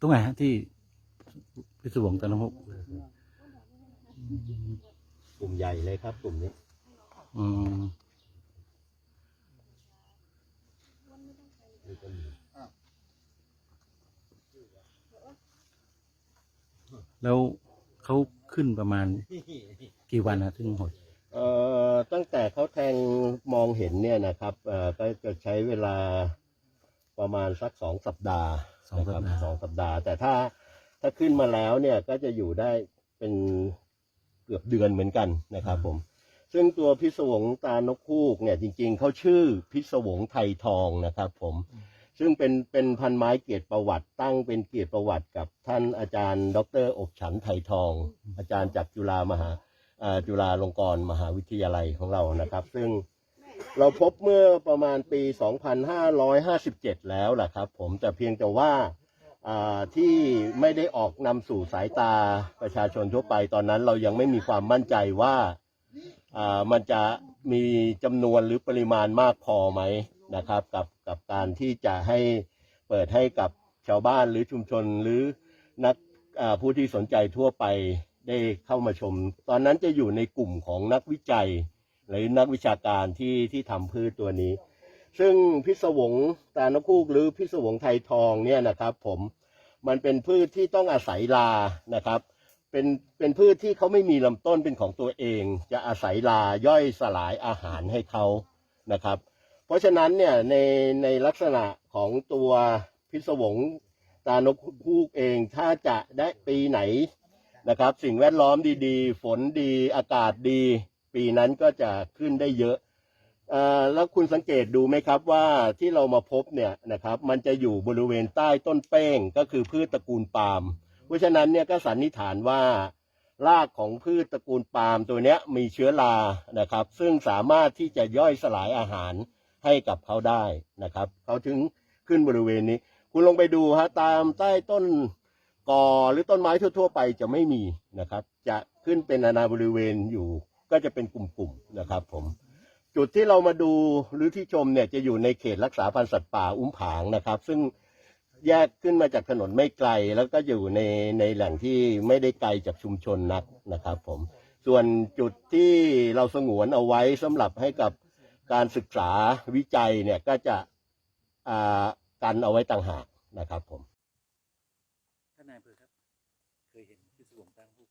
ตรงไหนฮะที่พิศวงตะนกกลุ่มใหญ่เลยครับ กลุ่มนี้ อืมแล้วเขาขึ้นประมาณกี่วันนะถึงหดเอ่อตั้งแต่เขาแทงมองเห็นเนี่ยนะครับเอ่อก็จะใช้เวลา ประมาณสักสองสัปดาห์สองสัปดาห์นะครับสองสัปดาห์ แต่ถ้าถ้าขึ้นมาแล้วเนี่ยก็จะอยู่ได้เป็นเกือบเดือนเหมือนกันนะครับผม ซึ่งตัวพิศวงตานกคูกเนี่ยจริงๆเขาชื่อพิศวงไทยทองนะครับผม ซึ่งเป็นเป็นพันไม้เกียรติประวัติตั้งเป็นเกียรติประวัติกับท่านอาจารย์ ดรอบฉันไทยทอง อาจารย์จากจุฬามหาอ่าจุฬาลงกรณ์มหาวิทยาลัยของเรานะครับ ซึ่ง เราพบเมื่อประมาณปี 2557 แล้วล่ะครับผมแต่เพียงแต่ว่าที่ไม่ได้ออกนำสู่สายตาประชาชนทั่วไปตอนนั้น เรายังไม่มีความมั่นใจว่ามันจะมีจำนวนหรือปริมาณมากพอไหมนะครับ กับกับการที่จะให้เปิดให้กับชาวบ้านหรือชุมชนหรือนักผู้ที่สนใจทั่วไปได้เข้ามาชม ตอนนั้นจะอยู่ในกลุ่มของนักวิจัย หรือนักวิชาการที่ที่ทำพืชตัวนี้ ซึ่งพิศวงตาลคูกหรือพิศวงไทยทองเนี่ยนะครับ ผมมันเป็นพืชที่ต้องอาศัยลานะครับ เป็นเป็นพืชที่เขาไม่มีลำต้นเป็นของตัวเอง จะอาศัยลาย่อยสลายอาหารให้เขานะครับ เพราะฉะนั้นเนี่ยในในลักษณะของตัวพิศวงตานกฮูกเองถ้าจะได้ปีไหนนะครับ สิ่งแวดล้อมดีๆ ฝนดีอากาศดี ปีนั้นก็จะขึ้นได้เยอะอ่อแล้วคุณสังเกตดูไหมครับว่าที่เรามาพบเนี่ยนะครับมันจะอยู่บริเวณใต้ต้นเป้งก็คือพืชตระกูลปาล์มเพราะฉะนั้นเนี่ยก็สันนิษฐานว่ารากของพืชตระกูลปาล์มตัวเนี้ยมีเชื้อรานะครับ ซึ่งสามารถที่จะย่อยสลายอาหารให้กับเขาได้นะครับเขาถึงขึ้นบริเวณนี้ คุณลงไปดูฮะตามใต้ต้นกอหรือต้นไม้ทั่ว ๆ ไปจะไม่มีนะครับ จะขึ้นเป็นนานาบริเวณอยู่ ก็จะเป็นกลุ่มๆนะครับผมจุดที่เรามาดูหรือที่ชมเนี่ยจะอยู่ในเขตรักษาพันธุ์สัตว์ป่าอุ้มผางนะครับ ซึ่งแยกขึ้นมาจากถนนไม่ไกล แล้วก็อยู่ในในแหล่งที่ไม่ได้ไกลจากชุมชนนักนะครับผมส่วนจุดที่เราสงวนเอาไว้สำหรับให้กับการศึกษาวิจัยเนี่ยก็จะกันเอาไว้ต่างหากนะครับผม ท่านนายอำเภอครับ เคยเห็นพิศวงตะนกฮูก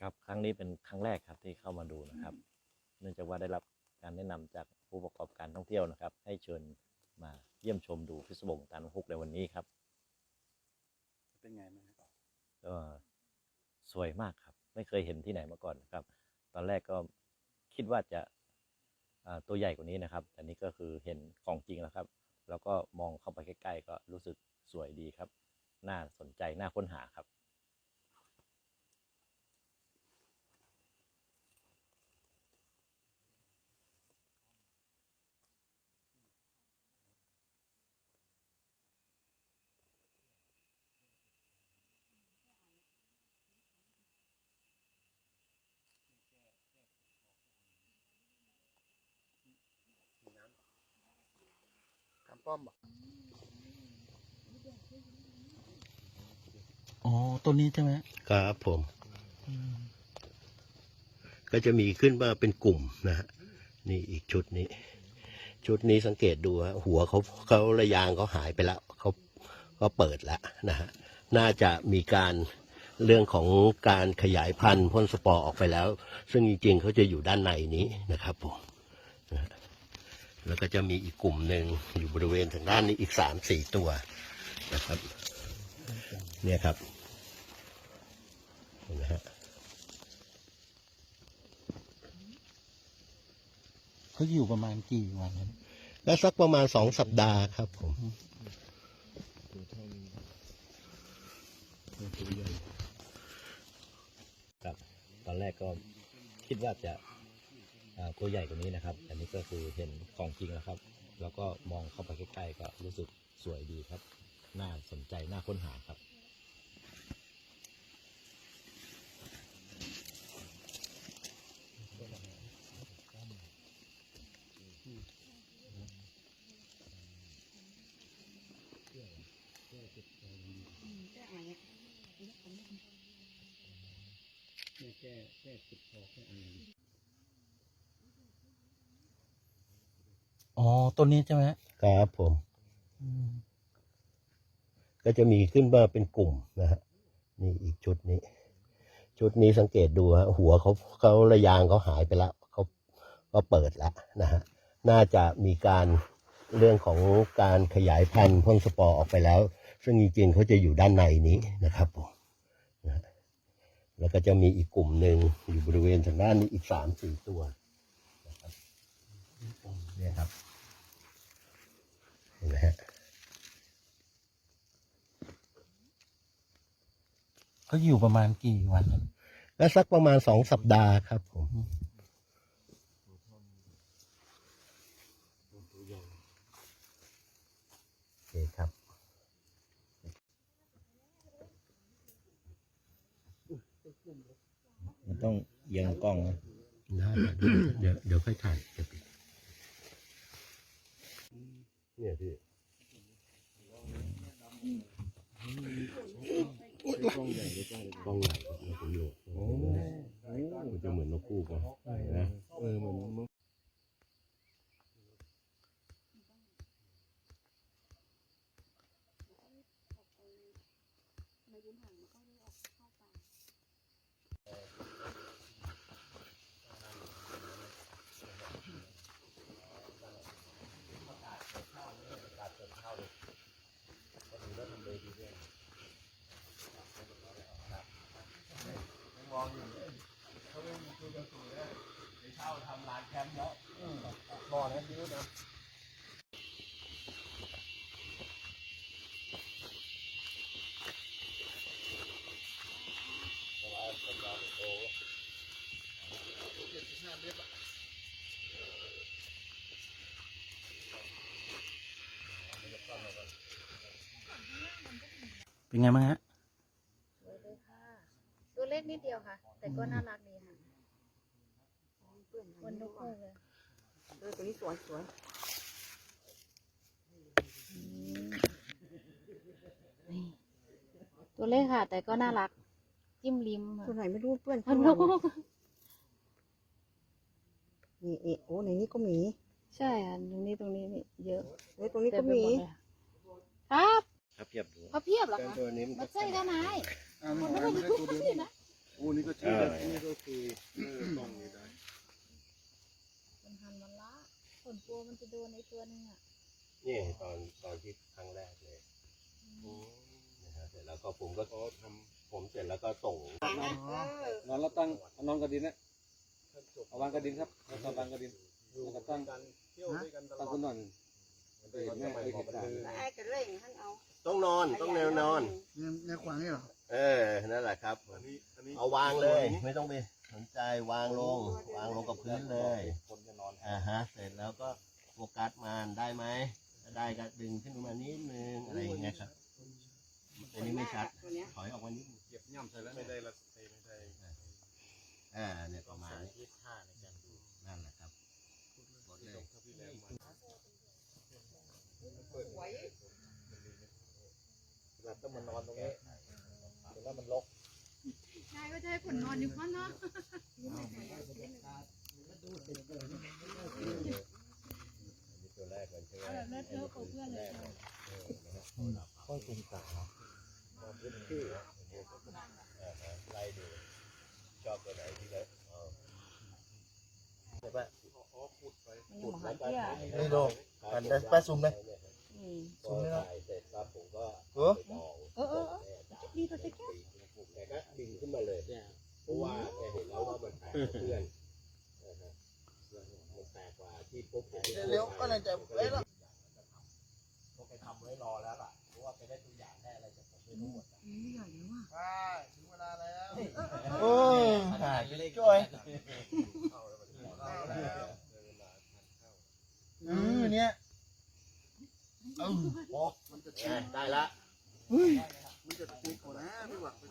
ครับครั้งนี้เป็นครั้งแรกครับที่เข้ามาดูนะครับ เนื่องจากว่าได้รับการแนะนำจากผู้ประกอบการท่องเที่ยวนะครับ ให้เชิญมาเยี่ยมชมดูพิศวงตานกฮุกในวันนี้ครับ เป็นไงบ้างครับก็สวยมากครับ ไม่เคยเห็นที่ไหนมาก่อนนะครับ ตอนแรกก็คิดว่าจะอ่าตัวใหญ่กว่านี้นะครับ แต่นี่ก็คือเห็นของจริงแล้วครับ แล้วก็มองเข้าไปใกล้ๆก็รู้สึกสวยดีครับ น่าสนใจ น่าค้นหาครับ อ๋อต้นนี้ใช่ไหมครับผม ก็จะมีขึ้นมาเป็นกลุ่มนะฮะนี่อีกชุดนี้ ชุดนี้สังเกตดูฮะหัวเขาเขาระยางเขาหายไปแล้วเขาก็เปิดแล้วนะฮะน่าจะมีการเรื่องของการขยายพันธุ์พ่นสปอร์ออกไปแล้ว ซึ่งจริงๆเขาจะอยู่ด้านในนี้นะครับผมนะฮะ แล้วก็จะมีอีกกลุ่มหนึ่งอยู่บริเวณทางด้านนี้อีกสามสี่ตัวนะครับ เนี่ยครับเห็นไหมฮะเขาอยู่ประมาณกี่วันครับก็สักประมาณสองสัปดาห์ครับผมครับตอนแรกก็คิดว่าจะอ่า ตัวใหญ่กว่านี้นะครับ อันนี้ก็คือเห็นของจริงแล้วครับ แล้วก็มองเข้าไปใกล้ๆก็รู้สึกสวยดีครับ น่าสนใจ น่าค้นหาครับอ๋อ ต้นนี้ใช่ไหมฮะครับผม อืมก็จะมีขึ้นมาเป็นกลุ่มนะฮะนี่อีกชุดนี้ ชุดนี้สังเกตดูฮะหัวเขาเขาระยางเขาหายไปแล้วเขาก็เปิดแล้วนะฮะน่าจะมีการเรื่องของการขยายพันธุ์พ่นสปอร์ออกไปแล้ว ซึ่งจริงๆเขาจะอยู่ด้านในนี้นะครับผมนะฮะแล้วก็จะมีอีกกลุ่มหนึ่งอยู่บริเวณทางด้านนี้อีกสามสี่ตัวนะครับเนี่ยครับเห็ นไหมฮะเขาอยู่ประมาณกี่วันครับก็สักประมาณสองสัปดาห์ครับผมโอเคครับมันต้องเอียงกล้องนะได้เดี๋ยวเดี๋ยวค่อยถ่ายเก็บอีก เนี่ยพี่กล้องใหญ่กล้องใหญ่เราผมอยู่มันจะเหมือนนกคู่กันนะเออเหมือนเป็นไงบ้างฮะ นิดเดียวค่ะ แต่ก็น่ารักดีค่ะคนนกคู่เลยเออตัวนี้สวยสวยนี่ตัวเล็กค่ะ แต่ก็น่ารัก จิ้มลิ้มค่ะตัวไหนไม่รู้เพื่อนคข้านงนหลังกนี่นี่โอ้ในนี้ก็มี ใช่ค่ะตรงนี้ตรงนี้นี่เยอะเฮ้ยตรงนี้เต็ก็มไปมีหมดเลยค่ะครับครับเทียบดูเขาเพียบเหรอคะตัวนี้มันมาใช่ด้านไหนอ่ามัมันนไม่ไม่ได้ได้ตัวเดียวนี่นะ โอ้นี่ก็ชื่อนี่ก็คือเออกล้องนี้ได้มันหันมันละผลกลัวมันจะโดนในตัวนึงอะนี่ตอนตอนที่ครั้งแรกเลยนะฮะเสร็จแล้วก็ผมก็ทำผมเสร็จแล้วก็ส่งนอนแล้วตั้งเอานอนกระดินนะเอาวางกระดินครับแล้วก็วางกระดินแล้วก็ตั้งตั้งขึ้นนอนมันจะเห็นแม่ไม่เห็นตาไอ้กระเร่งท่านเอาต้องนอนต้องแนวนอนเนี่ยแนวขวางนี่เหรอ เออ นั่นแหละครับ อันนี้อันนี้เอาวางเลย ไม่ต้องไปสนใจวางลง วางลงกับพื้นเลย คนจะนอนอ่าฮะ เสร็จแล้วก็โฟกัสมันได้ไหมถ้าได้ก็ดึงขึ้นมานิดนึงอะไรอย่างเงี้ยครับอันนี้ไม่ชัดตัวเนี้ยถอยออกมานิดนึงเหยียบย่ำใส่แล้วไม่ได้ละไม่ได้อ่าเนี่ยประมาณนี้นั่นแหละครับหมดเลยเราต้องมานอนตรงนี้ ตรงนั้นมันลกใช่ก็จะให้ผลนอนอยู่ข้างนอกตัวแรกมันใช่ไหมเลิศเทอะของเพื่อนเลยค่ะค่อยเป็นสาวพื้นที่ไล่ดูชอบตัวไหนที่เลยใช่ปะมันยังมาหาเที่ยนี่ดูอันนั้นป้าซุ่มเลยอืมพอถ่ายเสร็จปั๊บผมก็เออไปมองเออเออเออ ดีตัวเจ๊กแกก็ดึงขึ้นมาเลยเพราะว่าแกเห็นแล้วว่ามันแปลกกว่าเพื่อนนะฮะมันแปลกกว่าที่พวกผมเร็วก็เลยจะเอ้ยละพวกแกทำไว้รอแล้วล่ะเพราะว่าแกได้ตัวอย่างได้อะไรจากผมไปทั้งหมดใช่ถึงเวลาแล้วโอ้ยหายไปเลยจ้อยอือเนี่ยมันจะได้ละ มันจะตีก่อนนะพี่หวักเป็น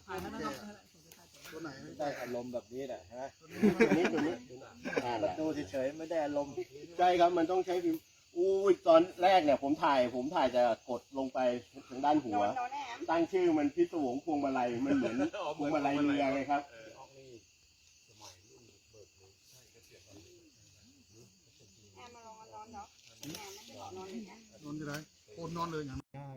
ตัวไหนได้อารมณ์แบบนี้แหละฮะตัวนี้ตัวนี้นั่นแหละดูเฉยๆไม่ได้อารมณ์ใช่ครับมันต้องใช้ฟิล์มอุ้ยตอนแรกเนี่ยผมถ่าย ผมถ่ายจะกดลงไปทางด้านหันวอนนอนแอมตั้งชื่อมันพิศวงพวงมาลัยมันเหมือนพวงมาลัยเรือไงครับ แอมมาลองนอนเนาะแอมไม่ได้บอกนอนเลยนะนอนที่ไหนโคนนอนเลยอย่างได้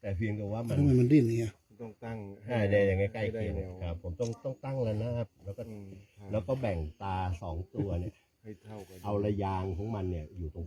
แต่เพียงแต่ว่ามันทำไมมันดิ้นอย่างเงี้ยต้องตั้งใช่ได้อย่างใกล้ๆได้เคียงแนวครับ ผมต้องต้องตั้งระนาบแล้วก็อืมแล้วก็แบ่งตาสองตัวเนี่ยให้เท่ากันเอาระยางของมันเนี่ยอยู่ตรง